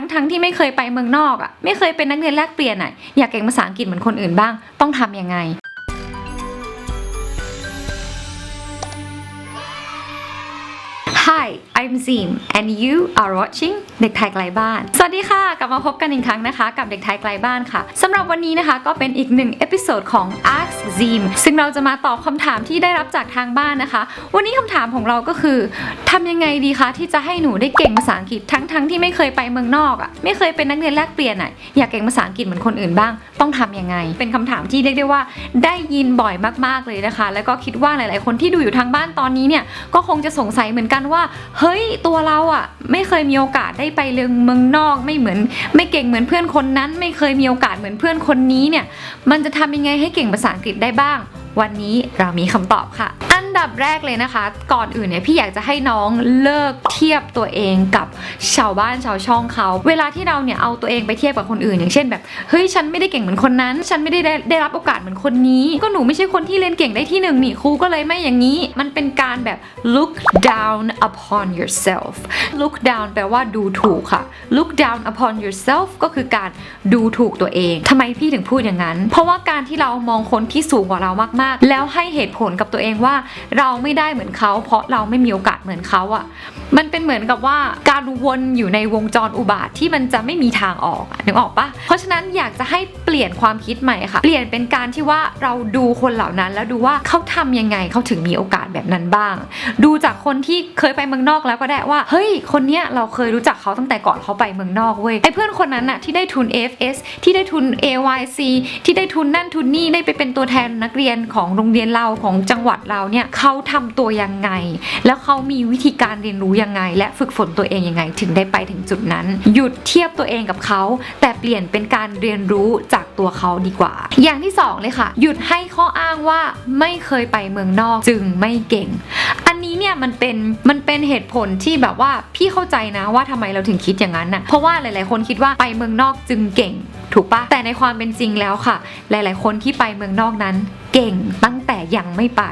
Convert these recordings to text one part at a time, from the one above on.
ทั้งทั้งที่ไม่เคยไปเมืองนอกอะไม่เคยเป็นนักเรียนแลกเปลี่ยนอะอยากเก่งภาษาอังกฤษเหมือนคนอื่นบ้าง ต้องทำยังไง Hi I'm Zim and you are watching เด็กไทยไกลบ้าน สวัสดีค่ะ กลับมาพบกันอีกครั้งนะคะ กับเด็กไทยไกลบ้านค่ะสำหรับวันนี้นะคะก็เป็นอีกหนึ่งเอพิโซดของ Ask Zim ซึ่งเราจะมาตอบคำถามที่ได้รับจากทางบ้านนะคะ วันนี้คำถามของเราก็คือทำยังไงดีคะที่จะให้หนูได้เก่งภาษาอังกฤษทั้งทั้งที่ไม่เคยไปเมืองนอกอะไม่เคยเป็นนักเรียนแลกเปลี่ยนอะอยากเก่งภาษาอังกฤษเหมือนคนอื่นบ้าง ต้องทำยังไง เป็นคำถามที่เรียกได้ว่าได้ยินบ่อยมากๆเลยนะคะ แล้วก็คิดว่าหลาย ๆ คนที่ดูอยู่ทางบ้านตอนนี้เนี่ยก็คงจะสงสัยเหมือนกันว่า เฮ้ยตัวเราอะไม่เคยมีโอกาสได้ไปเรื่องเมืองนอกไม่เหมือน ไม่เก่งเหมือนเพื่อนคนนั้น ไม่เคยมีโอกาสเหมือนเพื่อนคนนี้เนี่ย มันจะทำยังไงให้เก่งภาษาอังกฤษได้บ้าง วันนี้เรามีคำตอบค่ะ ดับแรกเลยนะคะ ก่อนอื่นเนี่ยพี่อยากจะให้น้องเลิกเทียบตัวเองกับชาวบ้านชาวช่องเขา เวลาที่เราเนี่ยเอาตัวเองไปเทียบกับคนอื่น อย่างเช่นแบบเฮ้ยฉันไม่ได้เก่งเหมือนคนนั้น ฉันไม่ได้ได้ได้รับโอกาสเหมือนคนนี้ ก็หนูไม่ใช่คนที่เรียนเก่งได้ที่หนึ่งนี่ครูก็เลยไม่อย่างนี้ มันเป็นการแบบ look down upon yourself look down แปลว่าดูถูกค่ะ look down upon yourself ก็คือการดูถูกตัวเองทำไมพี่ถึงพูดอย่างนั้น เพราะว่าการที่เรามองคนที่สูงกว่าเรามากๆ แล้วให้เหตุผลกับตัวเองว่าเราไม่ได้เหมือนเขา เพราะเราไม่มีโอกาสเหมือนเขาอะ่ะ มันเป็นเหมือนกับว่า การวนอยู่ในวงจรอุบาทที่มันจะไม่มีทางออกนึกออกปะเพราะฉะนั้นอยากจะให้เปลี่ยนความคิดใหม่ค่ะ เปลี่ยนเป็นการที่ว่าเราดูคนเหล่านั้น แล้วดูว่าเขาทำยังไงเขาถึงมีโอกาสแบบนั้นบ้าง ดูจากคนที่เคยไปเมืองนอกแล้วก็ได้ว่า เฮ้ย คนเนี้ยเราเคยรู้จักเขาตั้งแต่ก่อนเขาไปเมืองนอกเว้ยไอ้เพื่อนคนนั้นน่ะที่ได้ทุน AFS ที่ได้ทุน AYC ที่ได้ทุนนั่นทุนนี่ได้ไปเป็นตัวแทนนักเรียนของโรงเรียนเราของจังหวัดเราเนี่ยเขาทำตัวยังไง แล้วเขามีวิธีการเรียนรู้ยังไง และฝึกฝนตัวเองยังไง ถึงได้ไปถึงจุดนั้น หยุดเทียบตัวเองกับเขา แต่เปลี่ยนเป็นการเรียนรู้จากตัวเขาดีกว่า อย่างที่สองเลยค่ะ หยุดให้ข้ออ้างว่าไม่เคยไปเมืองนอกจึงไม่เก่ง อันนี้เนี่ยมันเป็นมันเป็นเหตุผลที่แบบว่าพี่เข้าใจนะว่าทำไมเราถึงคิดอย่างนั้นน่ะเพราะว่าหลาย ๆ คนคิดว่าไปเมืองนอกจึงเก่ง ถูกปะแต่ในความเป็นจริงแล้วค่ะ หลาย ๆ คนที่ไปเมืองนอกนั้น เก่งตั้งแยังไม่ไป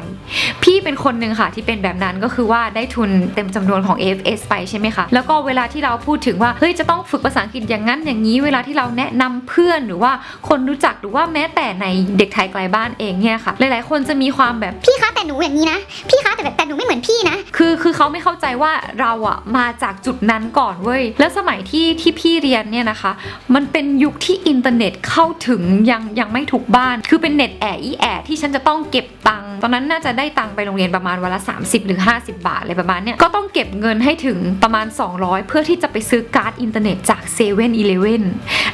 พี่เป็นคนหนึ่งค่ะที่เป็นแบบนั้นก็คือว่าได้ทุนเต็มจำนวนของ AFS ไปใช่ไหมคะ แล้วก็เวลาที่เราพูดถึงว่าเฮ้ยจะต้องฝึกภาษาอังกฤษอย่างนั้นอย่างนี้ เวลาที่เราแนะนำเพื่อนหรือว่าคนรู้จักหรือว่าแม้แต่ในเด็กไทยไกลบ้านเองเนี่ยค่ะ หลายๆ คนจะมีความแบบพี่คะแต่หนูอย่างนี้นะ พี่คะแต่แบบแต่หนูไม่เหมือนพี่นะ คือคือเขาไม่เข้าใจว่าเราอะมาจากจุดนั้นก่อนเว้ยแล้วสมัยที่ที่พี่เรียนเนี่ยนะคะ มันเป็นยุคที่อินเทอร์เน็ตเข้าถึงยังยังไม่ถูกบ้าน คือเป็นเน็ตแอร์อีแอร์ที่ฉันจะต้องเก็บตังค์ตอนนั้นน่าจะได้ตังค์ไปโรงเรียนประมาณวันละ 30 หรือ 50 บาทอะไรประมาณเนี้ยก็ต้องเก็บเงินให้ถึงประมาณ 200 เพื่อที่จะไปซื้อการ์ดอินเทอร์เน็ตจาก7 e เ e ่ e อ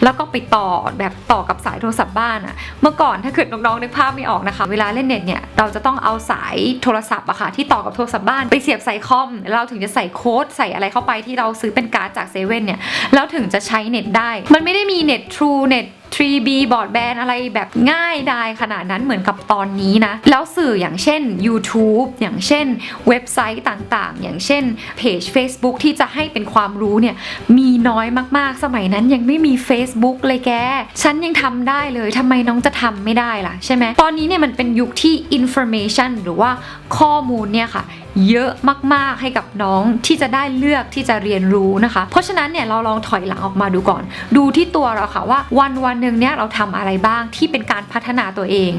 แล้วก็ไปต่อแบบต่อกับสายโทรศัพท์บ้านอะเมื่อก่อนถ้าเกิดน้องๆนึกภาพไม่ออกนะคะ เวลาเล่นเน็ตเนี่ยเราจะต้องเอาสายโทรศัพท์อะค่ะที่ต่อกับโทรศัพท์บ้านไปเสียบใส่คอมเราถึงจะใส่โค้ดใส่อะไรเข้าไปที่เราซื้อเป็นการ์ดจากเซเว่นเนี่ยแล้วถึงจะใช้เน็ตได้ มันไม่ได้มีเน็ต True เน็ต 3B บอร์ดแบนอะไรแบบง่ายดายขนาดนั้นเหมือนกับตอนนี้นะ แล้วสื่ออย่างเช่น YouTube อย่างเช่นเว็บไซต์ต่างๆ อย่างเช่นเพจ Facebook ที่จะให้เป็นความรู้เนี่ย มีน้อยมากๆ สมัยนั้นยังไม่มี Facebook เลยแก ฉันยังทำได้เลยทำไมน้องจะทำไม่ได้ล่ะ ใช่ไหม ตอนนี้เนี่ยมันเป็นยุคที่ information หรือว่าข้อมูลเนี่ยค่ะเยอะมาก ๆ ให้กับน้องที่จะได้เลือกที่จะเรียนรู้นะคะ เพราะฉะนั้นเนี่ยเราลองถอยหลังออกมาดูก่อน ดูที่ตัวเราค่ะว่าวันวันหนึ่งเนี่ยเราทำอะไรบ้างที่เป็นการพัฒนาตัวเอง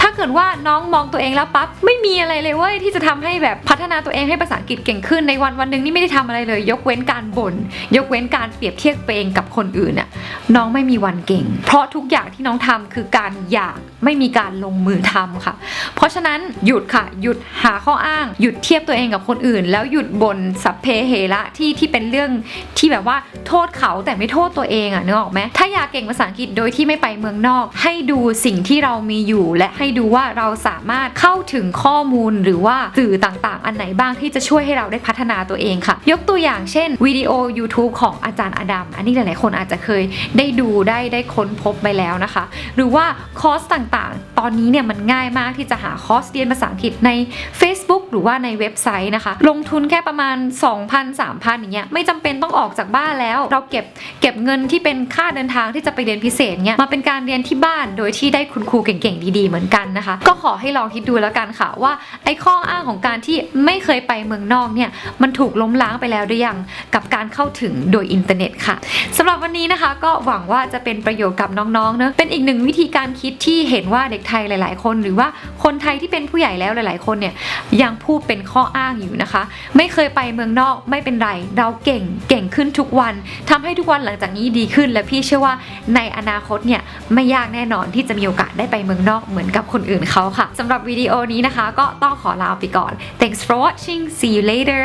ถ้าเกิดว่าน้องมองตัวเองแล้วปั๊บไม่มีอะไรเลยเว้ยที่จะทำให้แบบพัฒนาตัวเองให้ภาษาอังกฤษเก่งขึ้นในวันวันหนึ่งนี่ไม่ได้ทำอะไรเลย ยกเว้นการบ่นยกเว้นการเปรียบเทียบตัวเองกับคนอื่นน่ะน้องไม่มีวันเก่ง เพราะทุกอย่างที่น้องทำคือการอยากไม่มีการลงมือทำค่ะ เพราะฉะนั้นหยุดค่ะ หยุดหาข้ออ้าง หยุดเทียบตัวเองกับคนอื่น แล้วหยุดบ่นสัพเพเหระที่ที่เป็นเรื่องที่แบบว่าโทษเขาแต่ไม่โทษตัวเองอะนึกออกไหมถ้าอยากเก่งภาษาอังกฤษโดยที่ไม่ไปเมืองนอก ให้ดูสิ่งที่เรามีอยู่ และให้ดูว่าเราสามารถเข้าถึงข้อมูลหรือว่าสื่อต่างๆ อันไหนบ้างที่จะช่วยให้เราได้พัฒนาตัวเองค่ะ ยกตัวอย่างเช่นวิดีโอ YouTube ของอาจารย์อดัมอันนี้หลายๆ คนอาจจะเคยได้ดูได้ได้ค้นพบไปแล้วนะคะ หรือว่าคอร์สต่างๆ ตอนนี้เนี่ยมันง่ายมากที่จะหาคอร์สเรียนภาษาอังกฤษใน Facebook หรือว่าในเว็บไซต์นะคะ ลงทุนแค่ประมาณ 2,000 3,000 อย่างเงี้ยไม่จำเป็นต้องออกจากบ้านแล้ว เราเก็บเก็บเงินที่เป็นค่าเดินทางที่จะไปเรียนพิเศษเงี้ยมาเป็นการเรียนที่บ้านโดยที่ได้คุณครูเก่งๆดีๆเหมือนกันนะคะ ก็ขอให้ลองคิดดูแล้วกันค่ะว่าไอ้ข้ออ้างของการที่ไม่เคยไปเมืองนอกเนี่ยมันถูกล้มล้างไปแล้วหรือยังกับการเข้าถึงโดยอินเทอร์เน็ตค่ะสำหรับวันนี้นะคะก็หวังว่าจะเป็นประโยชน์กับน้องๆเนอะเป็นอีกหนึ่งวิธีการคิดที่เห็นว่าเด็กไทยหลาย ๆ คน หรือว่าคนไทยที่เป็นผู้ใหญ่แล้วหลาย ๆ คนเนี่ยยังพูดเป็นข้ออ้างอยู่นะคะ ไม่เคยไปเมืองนอกไม่เป็นไร เราเก่งเก่งขึ้นทุกวันทำให้ทุกวันหลังจากนี้ดีขึ้น และพี่เชื่อว่าในอนาคตเนี่ยไม่ยากแน่นอนที่จะมีโอกาสได้ไปเมืองนอกเหมือนกับคนอื่นเขาค่ะสำหรับวิดีโอนี้นะคะ ก็ต้องขอลาไปก่อน thanks for watching see you later